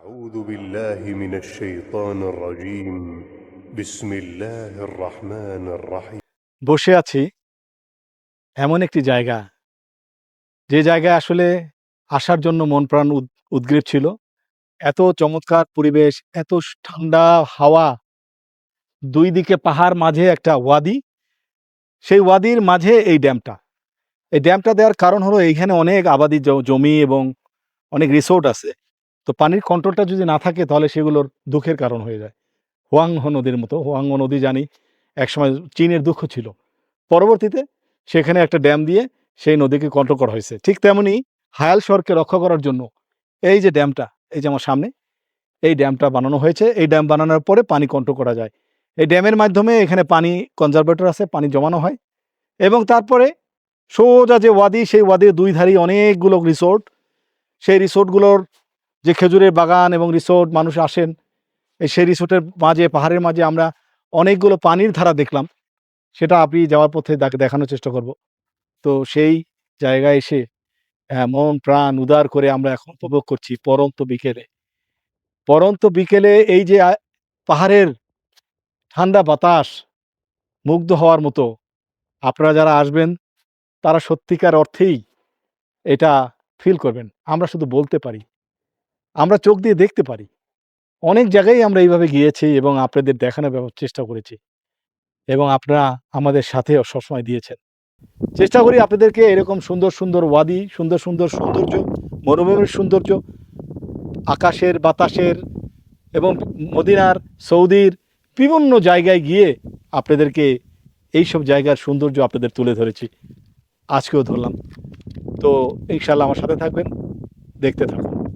أعوذ بالله من الشيطان الرجيم بسم الله الرحمن الرحيم বসে আছি এমন একটি জায়গা যে জায়গায় আসলে আসার জন্য মন প্রাণ উদ- উদ্গ্রীব ছিল এত চমৎকার পরিবেশ এত স- ঠান্ডা হাওয়া দুই দিকে পাহাড় মাঝে একটা ওয়াদি সেই ওয়াদির মাঝে এই ড্যামটা এই ড্যামটা দেওয়ার কারণ হলো এইখানে অনেক আবাদি জ- জমি এবং অনেক রিসোর্ট আছে তো পানির কন্ট্রোলটা যদি না থাকে, তাহলে সেগুলোর দুঃখের কারণ হয়ে যায়। হোয়াংহ নদীর মতো, হোয়াংহ নদী জানি একসময় চীনের দুঃখ ছিল। পরবর্তীতে সেখানে একটা ড্যাম দিয়ে সেই নদীকে কন্ট্রোল করা হয়েছে। ঠিক তেমনি হায়াল শহরকে রক্ষা করার জন্য এই যে ড্যামটা, এই যে আমার সামনে, এই ড্যামটা বানানো হয়েছে। এই ড্যাম বানানোর পরে পানি কন্ট্রোল করা যায়। এই ড্যামের মাধ্যমে এখানে পানি কনজারভেটর আছে, পানি জমানো হয় এবং তারপরে সোজা যে ওয়াদি, সেই ওয়াদির দুই ধারেই অনেকগুলো রিসোর্ট সেই রিসোর্টগুলোর যে খেজুরের বাগান এবং রিসোর্ট মানুষ আসেন, এই সেই রিসোর্টের মাঝে, পাহাড়ের মাঝে আমরা অনেকগুলো পানির ধারা দেখলাম। সেটা আপনি যাওয়ার পথে দেখ- দেখানোর চেষ্টা করব। তো সেই জায়গায় এসে মন, প্রাণ উদার করে আমরা এখন উপভোগ করছি পরন্ত বিকেলে। পরন্ত বিকেলে এই যে পাহাড়ের ঠান্ডা বাতাস মুগ্ধ হওয়ার মতো, আপনারা যারা আসবেন, তারা সত্যিকার অর্থেই এটা ফিল করবেন। আমরা শুধু বলতে পারি। আমরা চোখ দিয়ে দেখতে পারি। অনেক জায়গায় আমরা এইভাবে গিয়েছি এবং আপনাদের দেখানোর চেষ্টা করেছি এবং আপনারা আমাদের সাথেও সবসময় দিয়েছেন। চেষ্টা করি আপনাদেরকে এরকম সুন্দর সুন্দর ওয়াদি, সুন্দর সুন্দর সৌন্দর্য, মরুভূমির সৌন্দর্য, আকাশের বাতাসের এবং মদিনার, সৌদির বিভিন্ন জায়গায় গিয়ে আপনাদেরকে এই সব জায়গার সৌন্দর্য আপনাদের তুলে ধরেছি। আজকেও ধরলাম। তো ইনশাল্লাহ আমার সাথে থাকবেন। দেখতে থাকুন।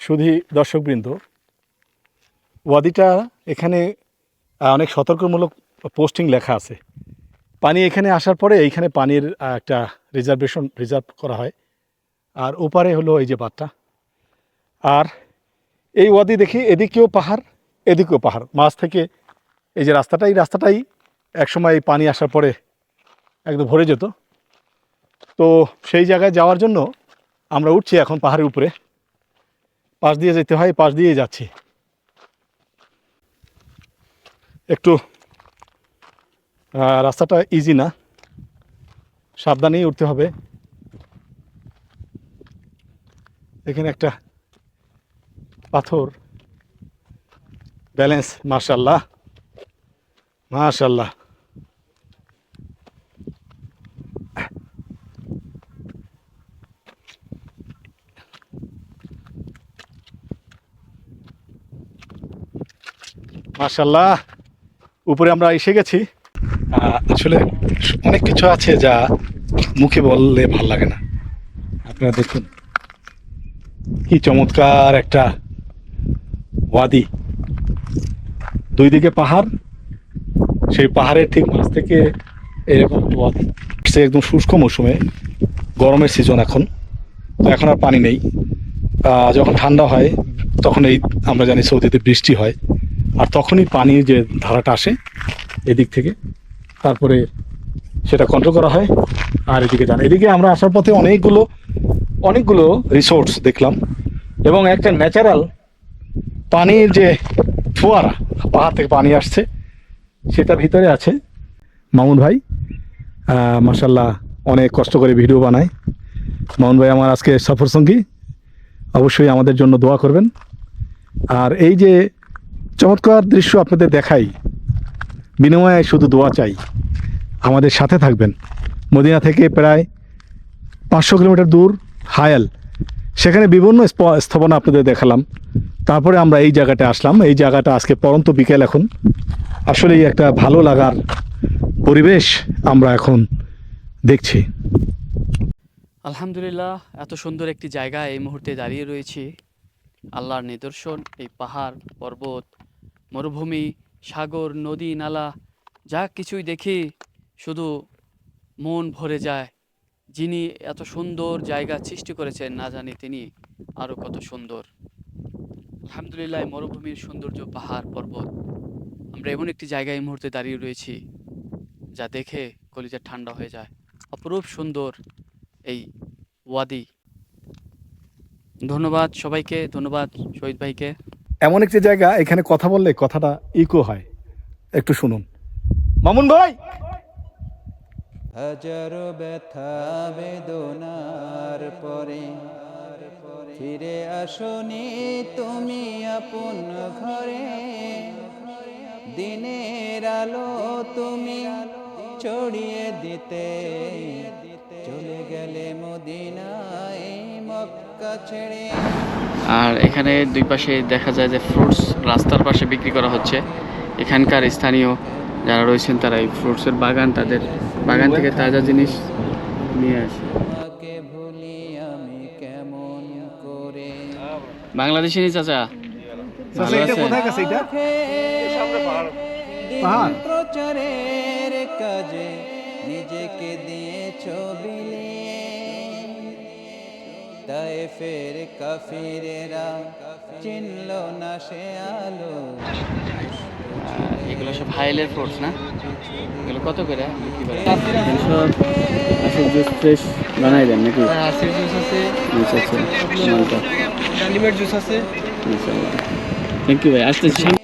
শুধু দর্শকবৃন্দ ওয়াদিটা এখানে অনেক সতর্কমূলক পোস্টিং লেখা আছে। পানি এখানে আসার পরে এইখানে পানির একটা রিজার্ভেশন রিজার্ভ করা হয়। আর ওপারে হলো এই যে বাঁধটা। আর এই ওয়াদি দেখি, এদিকেও পাহাড় এদিকেও পাহাড়। মাছ থেকে এই যে রাস্তাটা এই রাস্তাটাই একসময় এই পানি আসার পরে একদম ভরে যেত। তো সেই জায়গায় যাওয়ার জন্য আমরা উঠছি এখন পাহাড়ের উপরে। পাশ দিয়ে যেতে হয়, পাশ দিয়ে যাচ্ছি। একটু রাস্তাটা ইজি না। সাবধানেই উঠতে হবে। এখানে একটা পাথর। ব্যালেন্স মার্শাল্লাহ মার্শাল্লাহ মার্শাল্লাহ উপরে আমরা এসে গেছি। আসলে অনেক কিছু আছে যা মুখে বললে ভালো লাগে না। আপনারা দেখুন, কি চমৎকার একটা ওয়াদি। দুই দিকে পাহাড়, সেই পাহাড়ের ঠিক মাঝ থেকে এরকম ওয়াদি। সে একদম শুষ্ক মৌসুমে, গরমের সিজন এখন, তো এখন আর পানি নেই। যখন ঠান্ডা হয়, তখন এই আমরা জানি সৌদিতে বৃষ্টি হয়, আর তখনই পানির যে ধারাটা আসে এদিক থেকে তারপরে সেটা কন্ট্রোল করা হয়। আর এদিকে যান। এদিকে আমরা আসার পথে অনেকগুলো অনেকগুলো রিসোর্টস দেখলাম এবং একটা ন্যাচারাল পানির যে ফোয়ারা পাহাড় থেকে পানি আসছে, সেটা ভিতরে আছে। মামুন ভাই মাসাল্লাহ অনেক কষ্ট করে ভিডিও বানায়। মামুন ভাই আমার আজকে সফর সঙ্গী। অবশ্যই আমাদের জন্য দোয়া করবেন। আর এই যে চমৎকার দৃশ্য আপনাদের দেখাই বিনিময়ে শুধু দোয়া চাই। আমাদের সাথে থাকবেন। মদিনা থেকে প্রায় পাঁচশো কিলোমিটার দূর হায়াল। সেখানে বিভিন্ন স্থাপনা আপনাদের দেখালাম। তারপরে আমরা এই জায়গাটা আসলাম। এই জায়গাটা আজকে পরন্ত বিকেল এখন। আসলেই একটা ভালো লাগার পরিবেশ আমরা এখন দেখছি। আলহামদুলিল্লাহ, এত সুন্দর একটি জায়গা এই মুহূর্তে দাঁড়িয়ে রয়েছি। আল্লাহর নিদর্শন, এই পাহাড়, পর্বত, মরুভূমি সাগর, নদী, নালা, যা কিছুই দেখি শুধু মন ভরে যায়। যিনি এত সুন্দর জায়গা সৃষ্টি করেছেন, না জানি তিনি আরও কত সুন্দর। আলহামদুলিল্লাহ মরুভূমির সৌন্দর্য পাহাড়, পর্বত। আমরা এমন একটি জায়গায় এই মুহূর্তে দাঁড়িয়ে রয়েছি, যা দেখে কলিজা ঠান্ডা হয়ে যায়। অপরূপ সুন্দর এই ওয়াদি। ধন্যবাদ সবাইকে, ধন্যবাদ শহীদ ভাইকে। এমন একটি জায়গা, এখানে কথা বললে কথাটা ইকো হয়। একটু শুনুন। মামুন ভাই! হাজারো ব্যথা বেদনার পরে ফিরে আসনি তুমি আপন ঘরে। দিনের আলো তুমি ছড়িয়ে দিতে, চলে গেলে মদিনায় আর এখানে দুই পাশে দেখা যায় যে ফ্রুটস রাস্তার পাশে বিক্রি করা হচ্ছে। এখানকার স্থানীয় যারা রয়েছেন তারা এই ফ্রুটসের বাগান তাদের বাগান থেকে তাজা জিনিস নিয়ে আসে। তোমাকে ভুলি আমি কেমন করে? বাংলাদেশি নি চাচা? ভালো এটা আছেন? তাই ফের কাফিরেরা চিনল না সে আলো। এগুলো সব হাইলের ফ্রুটস না? এগুলো কত করে? জুস ফ্রেশ বানাই দেন নাকি? আসির জুস আছে। আচ্ছা আচ্ছা ডালিমের জুস আছে। থ্যাংক ইউ ভাই আসতেছি। তাই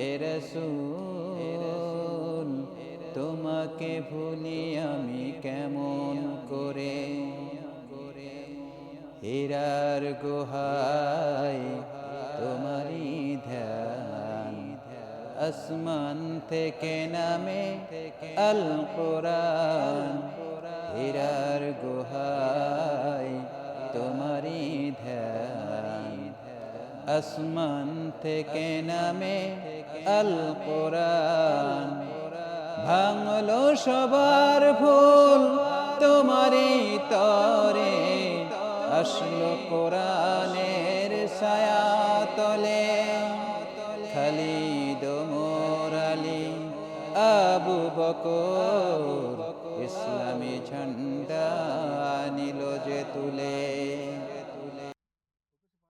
হেরসুন তোমাকে ভুলি আমি কেমন করে? হীরার গুহায় তোমারই ধ্যান, আসমান থেকে নামে আল কোরআন হীরার গুহায় তোমারই ধ্যান আসমান থেকে নামে আল কোরআন ভাঙলো সবার ভুল, তোমারই তরে আসলো কোরআনের ছায়া তলে খালিদ মোরালি আবু বকর, ইসলামী ঝন্ডা নিল যে তুলে।